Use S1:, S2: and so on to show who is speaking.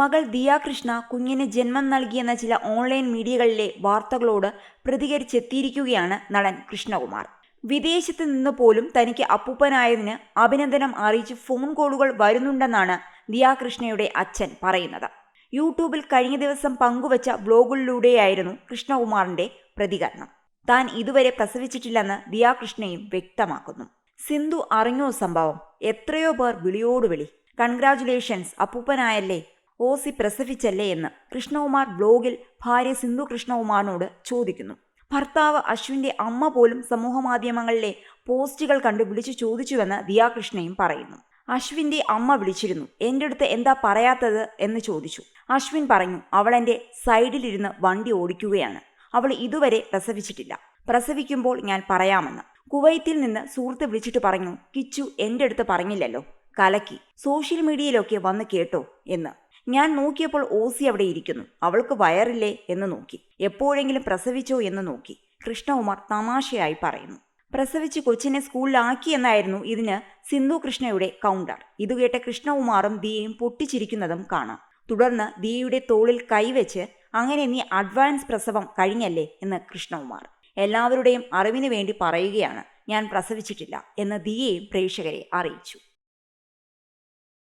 S1: മകൾ ദിയാകൃഷ്ണ കുഞ്ഞിന് ജന്മം നൽകിയെന്ന ചില ഓൺലൈൻ മീഡിയകളിലെ വാർത്തകളോട് പ്രതികരിച്ചെത്തിയിരിക്കുകയാണ് നടൻ കൃഷ്ണകുമാർ. വിദേശത്ത് നിന്ന് പോലും തനിക്ക് അപ്പൂപ്പനായതിന് അഭിനന്ദനം അറിയിച്ച് ഫോൺ കോളുകൾ വരുന്നുണ്ടെന്നാണ് ദിയാകൃഷ്ണയുടെ അച്ഛൻ പറയുന്നത്. യൂട്യൂബിൽ കഴിഞ്ഞ ദിവസം പങ്കുവച്ച വ്ലോഗുകളിലൂടെയായിരുന്നു കൃഷ്ണകുമാറിന്റെ പ്രതികരണം. താൻ ഇതുവരെ പ്രസവിച്ചിട്ടില്ലെന്ന് ദിയാകൃഷ്ണയും വ്യക്തമാക്കുന്നു. സിന്ധു അറിഞ്ഞോ സംഭവം? എത്രയോ പേർ വിളിയോട് വിളി. കൺഗ്രാചുലേഷൻസ് അപ്പൂപ്പനായല്ലേ? ഓസി പ്രസവിച്ചല്ലേ എന്ന് കൃഷ്ണകുമാർ ബ്ലോഗിൽ ഭാര്യ സിന്ധു കൃഷ്ണകുമാറിനോട് ചോദിക്കുന്നു. ഭർത്താവ് അശ്വിന്റെ അമ്മ പോലും സമൂഹമാധ്യമങ്ങളിലെ പോസ്റ്റുകൾ കണ്ട് വിളിച്ചു ചോദിച്ചുവെന്ന് ദിയാകൃഷ്ണയും പറയുന്നു. അശ്വിന്റെ അമ്മ വിളിച്ചിരുന്നു. എന്റെ അടുത്ത് എന്താ പറയാത്തത്? എന്ന് ചോദിച്ചു. അശ്വിൻ പറഞ്ഞു അവൾ എന്റെ സൈഡിലിരുന്ന് വണ്ടി ഓടിക്കുകയാണ്. അവൾ ഇതുവരെ പ്രസവിച്ചിട്ടില്ല. പ്രസവിക്കുമ്പോൾ ഞാൻ പറയാമെന്ന്. കുവൈത്തിൽ നിന്ന് സുഹൃത്ത് വിളിച്ചിട്ട് പറഞ്ഞു കിച്ചു എന്റെ അടുത്ത് പറഞ്ഞില്ലല്ലോ. കലക്കി. സോഷ്യൽ മീഡിയയിലൊക്കെ വന്ന് കേട്ടോ എന്ന്. ഞാൻ നോക്കിയപ്പോൾ ഓസി അവിടെ ഇരിക്കുന്നു. അവൾക്ക് വയറില്ലേ എന്ന് നോക്കി. എപ്പോഴെങ്കിലും പ്രസവിച്ചോ എന്ന് നോക്കി. കൃഷ്ണകുമാർ തമാശയായി പറയുന്നു. പ്രസവിച്ച് കൊച്ചിനെ സ്കൂളിലാക്കി എന്നായിരുന്നു ഇതിന് സിന്ധു കൃഷ്ണയുടെ കൗണ്ടർ ഇത് കേട്ട കൃഷ്ണകുമാറും ദിയയും പൊട്ടിച്ചിരിക്കുന്നതും കാണാം. തുടർന്ന് ദിയയുടെ തോളിൽ കൈവച്ച് അങ്ങനെ നീ അഡ്വാൻസ് പ്രസവം കഴിഞ്ഞല്ലേ എന്ന് കൃഷ്ണകുമാർ. എല്ലാവരുടെയും അറിവിന് വേണ്ടി പറയുകയാണ്. ഞാൻ പ്രസവിച്ചിട്ടില്ല എന്ന് ദിയയും പ്രേക്ഷകരെ അറിയിച്ചു.